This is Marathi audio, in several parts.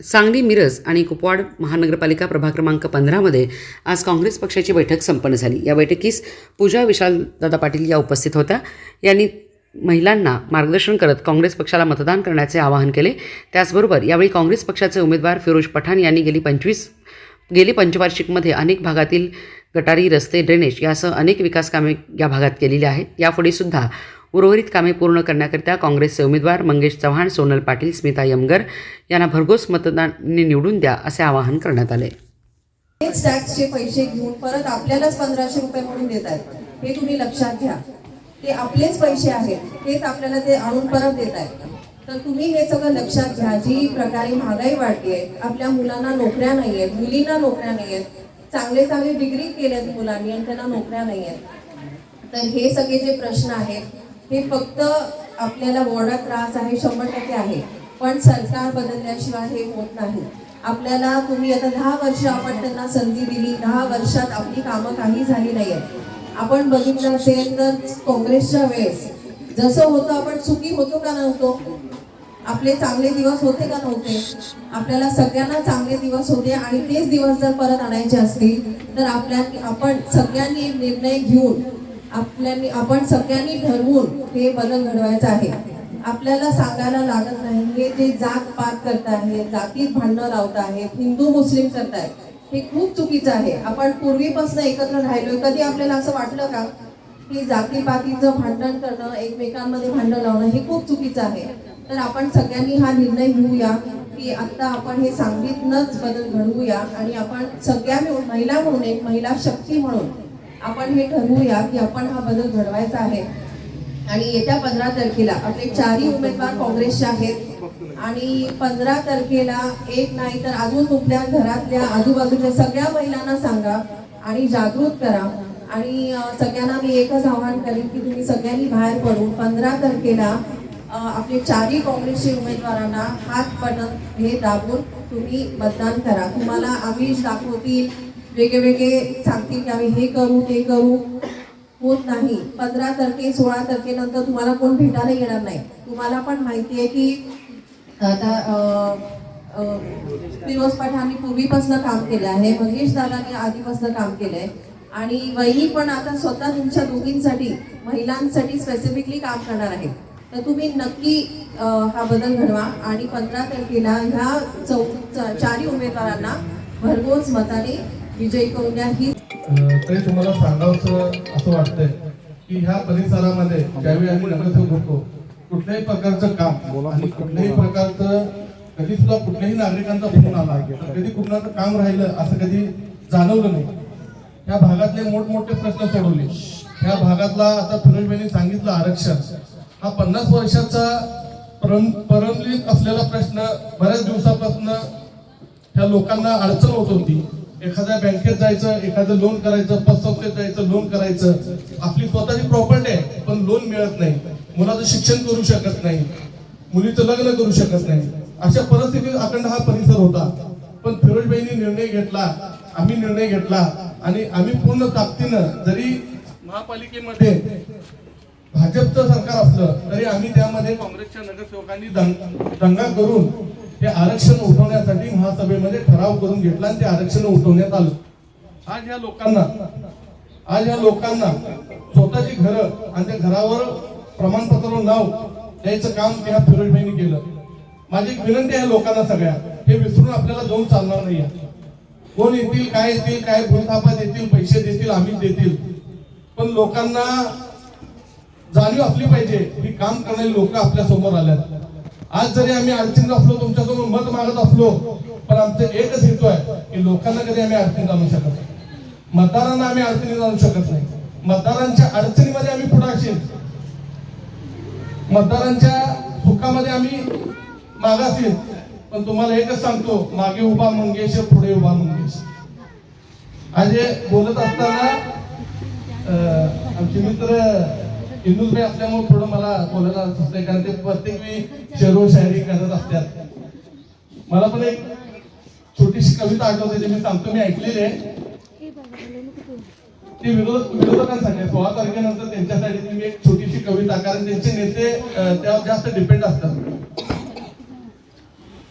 सांगली मिरज आणि कुपवाड महानगरपालिका प्रभाग क्रमांक पंधरामध्ये आज काँग्रेस पक्षाची बैठक संपन्न झाली. या बैठकीस पूजा विशालदादा पाटील या उपस्थित होत्या. यांनी महिलांना मार्गदर्शन करत काँग्रेस पक्षाला मतदान करण्याचे आवाहन केले. त्याचबरोबर यावेळी काँग्रेस पक्षाचे उमेदवार फिरोज पठाण यांनी गेली पंचवीस गेली पंचवार्षिकमध्ये अनेक भागातील गटारी रस्ते ड्रेनेज यासह अनेक विकास कामे या भागात केलेली आहेत. यापुढेसुद्धा उर्वरित कामे पूर्ण करण्याकरिता काँग्रेसचे उमेदवार मंगेश चव्हाण सोनल पाटील स्मिता यमगर यांना भरघोस मतदानाने निवडून द्या असे आवाहन करण्यात आले. हेच टॅक्सचे पैसे घेऊन परत आपल्यालाच पंधराशे रुपये म्हणून देत आहेत. हे तुम्ही लक्षात घ्या. ते आपलेच पैसे आहेत. तेच आपल्याला ते आणून परत देत आहेत. तर तुम्ही हे सगळं लक्षात घ्या. जी प्रकारे महागाई वाढली आहे. आपल्या मुलांना नोकऱ्या नाही आहेत. मुलींना नोकऱ्या नाही आहेत. चांगले चांगले डिग्री केल्यात मुलांनी आणि त्यांना नोकऱ्या नाही आहेत. तर हे सगळे जे प्रश्न आहेत हे फक्त आपल्याला वॉर्डात त्रास आहे शंभर टक्के आहे. पण सरकार बदलल्याशिवाय हे होत नाही. आपल्याला तुम्ही आता दहा वर्ष आपण त्यांना संधी दिली दहा वर्षात आपली कामं काही झाली नाही आहेत आपण बघितलं असेल तर काँग्रेसच्या वेळेस जसं होतं आपण चुकी होतो का नव्हतो? आपले चांगले दिवस होते का नव्हते? आपल्याला सगळ्यांना चांगले दिवस होते आणि तेच दिवस जर परत आणायचे असतील तर आपल्या आपण सगळ्यांनी एक निर्णय घेऊन आपल्यानी आपण सगळ्यांनी ठरवून हे बदल घडवायचं आहे. आपल्याला सांगायला लागत नाही हे जे जात पात करत आहे जातीत भांडणं लावत आहेत हिंदू मुस्लिम करत आहेत हे खूप चुकीचं आहे. आपण पूर्वीपासून एकत्र राहिलोय कधी आपल्याला असं वाटलं का? की जातीपातीचं भांडण करणं एकमेकांमध्ये भांडण लावणं हे खूप चुकीचं आहे. तर आपण सगळ्यांनी हा निर्णय घेऊया की आता आपण हे सांगितलंच बदल घडवूया आणि आपण सगळ्या मिळून महिला म्हणून एक महिला शक्ती म्हणून आपण हे ठरवूया की आपण हा बदल घडवायचा आहे. आणि येत्या पंधरा तारखेला आपले चारही उमेदवार काँग्रेसचे आहेत. आणि पंधरा तारखेला एक नाही तर अजून तुमच्या घरातल्या आजूबाजूच्या सगळ्या महिलांना सांगा आणि जागृत करा. आणि सगळ्यांना मी एकच आव्हान करेन की तुम्ही सगळ्यांनी बाहेर पडून पंधरा तारखेला आपले चारही काँग्रेसचे उमेदवारांना हात पडत हे दाबून तुम्ही मतदान करा. तुम्हाला आमिष दाखवतील. वेगवेगळे सांगतील की आम्ही हे करू ते करू. होत नाही. पंधरा तारखे सोळा तारखेनंतर तुम्हाला कोण भेटायला येणार नाही. तुम्हाला पण माहिती आहे की आता फिरोज पठाणी पूर्वीपासून काम केलं आहे मंगेश दादांनी आधीपासून काम केलंय आणि वहिनी पण आता स्वतः तुमच्या दोघींसाठी महिलांसाठी स्पेसिफिकली काम करणार आहे तर तुम्ही नक्की हा बदल घडवा. आणि पंधरा तारखेला ह्या चौ चारही उमेदवारांना भरघोस मताने विजयी द्या ही तरी तुम्हाला सांगावंसं असं वाटतंय की ह्या परिसरामध्ये ज्यावेळी आम्ही नगरसेवक होतो कुठल्याही प्रकारचं काम आणि कुठल्याही प्रकारचं कधी सुद्धा कुठल्याही नागरिकांचा फोन आला तर कधी कुणाचं काम राहिलं असं कधी जाणवलं नाही. ह्या भागातले मोठमोठे प्रश्न सोडवले. ह्या भागातला आता फिरोजबाईंनी सांगितलं आरक्षण. हा पन्नास वर्षाचा परम परमलित असलेला प्रश्न बऱ्याच दिवसापासून ह्या लोकांना अडचण होत होती. एखाद्या बँकेत जायचं एखादं लोन करायचं पतसंस्थेत जायचं लोन करायचं. आपली स्वतःची प्रॉपर्टी आहे पण लोन मिळत नाही. मुलाचं शिक्षण करू शकत नाही. मुलीचं लग्न करू शकत नाही. अशा परिस्थितीत अखंड हा परिसर होता. पण फिरोजबाईंनी निर्णय घेतला. आम्ही निर्णय घेतला. आणि आम्ही पूर्ण ताकदीनं जरी महापालिकेमध्ये भाजपचं सरकार असलं तरी आम्ही त्यामध्ये काँग्रेसच्या नगरसेवकांनी दंग- दंगा करून हे आरक्षण उठवण्यासाठी महासभेमध्ये ठराव करून घेतला आणि ते आरक्षण उठवण्यात आलं. आज या लोकांना आज या लोकांना स्वतःची घरं आणि त्या घरावर प्रमाणपत्र नाव द्यायचं काम या फिरोजबाईंनी केलं. माझी विनंती आहे लोकांना सगळ्या हे विसरून आपल्याला जाऊन चालणार नाही कोण येतील काय येतील काय भूलथापा देतील पैसे देतील आम्ही देतील. पण लोकांना जाणीव असली पाहिजे की काम करणारी लोक आपल्यासमोर आल्यात. आज जरी आम्ही अडचणीत असलो तुमच्यासमोर मत मागत असलो पण आमचं एकच हेतू आहे की लोकांना कधी आम्ही अडचणीत आणू शकत नाही. मतदारांना आम्ही अडचणीत आणू शकत नाही. मतदारांच्या अडचणीमध्ये आम्ही पुढे असेल. मतदारांच्या सुखामध्ये आम्ही मागासील पण तुम्हाला एकच सांगतो मागे उभा मंगेश पुढे उभा मंगेश. आज बोलत असताना आमचे मित्र इंदुभाई असल्यामुळे थोडं मला बोलायला सुचलंय कारण ते प्रत्येक वेळी शेरो शायरी करत असतात. मला पण एक छोटीशी कविता आठवते जे मी सांगतो मी ऐकलेली आहे. ती विरोध विरोधकांसाठी सोळा तारखेनंतर त्यांच्यासाठी मी एक छोटीशी कविता कारण त्यांचे नेते त्यावर जास्त डिपेंड असतात.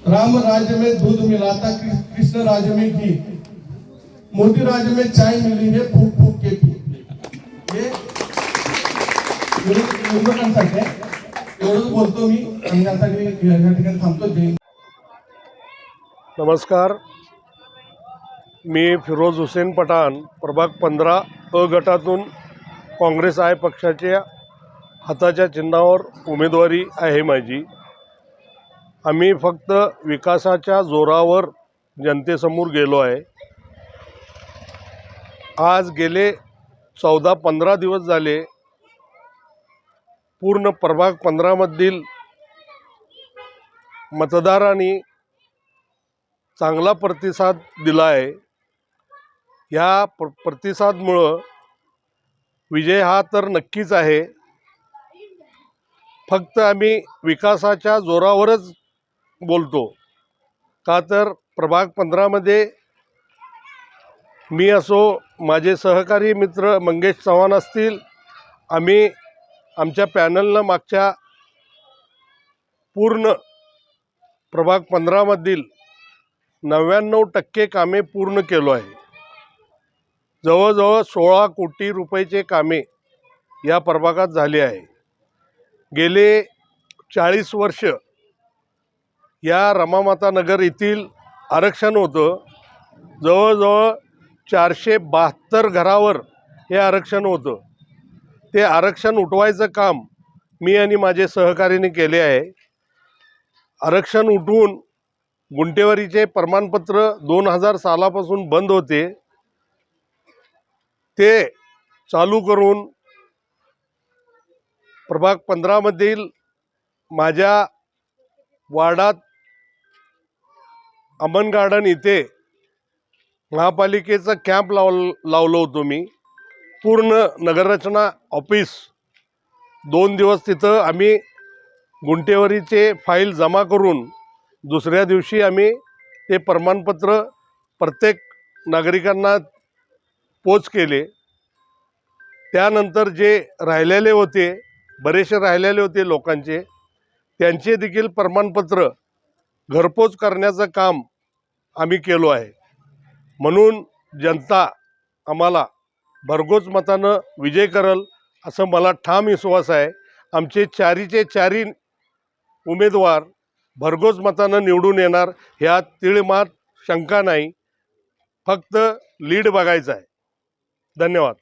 राम राज्य में दूध मिलाता कृ- कृष्ण राज्य में घी. मोदी राज्य में चाय मिली है फूक फूक के आहे. एवढंच बोलतो मी आणि या ठिकाणी थांबतो जय नमस्कार मी फिरोज हुसेन पठाण प्रभाग पंधरा अ गटातून काँग्रेस आय पक्षाच्या हाताच्या चिन्हावर उमेदवारी आहे माझी आम्ही फक्त विकासाच्या जोरावर जनतेसमोर गेलो आहे आज गेले चौदा पंधरा दिवस झाले पूर्ण प्रभाग पंधरामधील मतदारांनी चांगला प्रतिसाद दिला आहे. ह्या प्र प्रतिसादमुळं विजय हा तर नक्कीच आहे. फक्त आम्ही विकासाच्या जोरावरच बोलतो. का तर प्रभाग पंधरामध्ये मी असो माझे सहकारी मित्र मंगेश चव्हाण असतील आम्ही आमच्या पॅनलनं मागच्या पूर्ण प्रभाग पंधरामधील नव्याण्णव टक्के कामे पूर्ण केलो आहे. जवळजवळ सोळा कोटी रुपयाचे कामे या प्रभागात झाले आहे. गेले चाळीस वर्ष या रमामाता नगर येथील आरक्षण होतं. जवळजवळ चारशे बहात्तर घरावर हे आरक्षण होतं. ते आरक्षण उठवायचं काम मी आणि माझे सहकार्याने केले आहे. आरक्षण उठवून गुंटेवारीचे प्रमाणपत्र दोन हजार सालापासून बंद होते. ते चालू करून प्रभाग पंधरामधील माझ्या वार्डात अमन गार्डन इथे महापालिकेचं कॅम्प लाव लावलं होतो मी. पूर्ण नगररचना ऑफिस. दोन दिवस तिथं आम्ही गुंटेवारीचे फाईल जमा करून दुसऱ्या दिवशी आम्ही ते प्रमाणपत्र प्रत्येक नागरिकांना पोच केले. त्यानंतर जे राहिलेले होते बरेचसे राहिलेले होते लोकांचे त्यांचे देखील प्रमाणपत्र घरपोच करण्याचं काम आम्ही केलो आहे. म्हणून जनता आम्हाला भरघोस मतानं विजय करल असं मला ठाम विश्वास आहे. आमचे चारीचे चारी उमेदवार भरघोस मतानं निवडून येणार ह्यात तिळमात शंका नाही. फक्त लीड बघायचं आहे. धन्यवाद.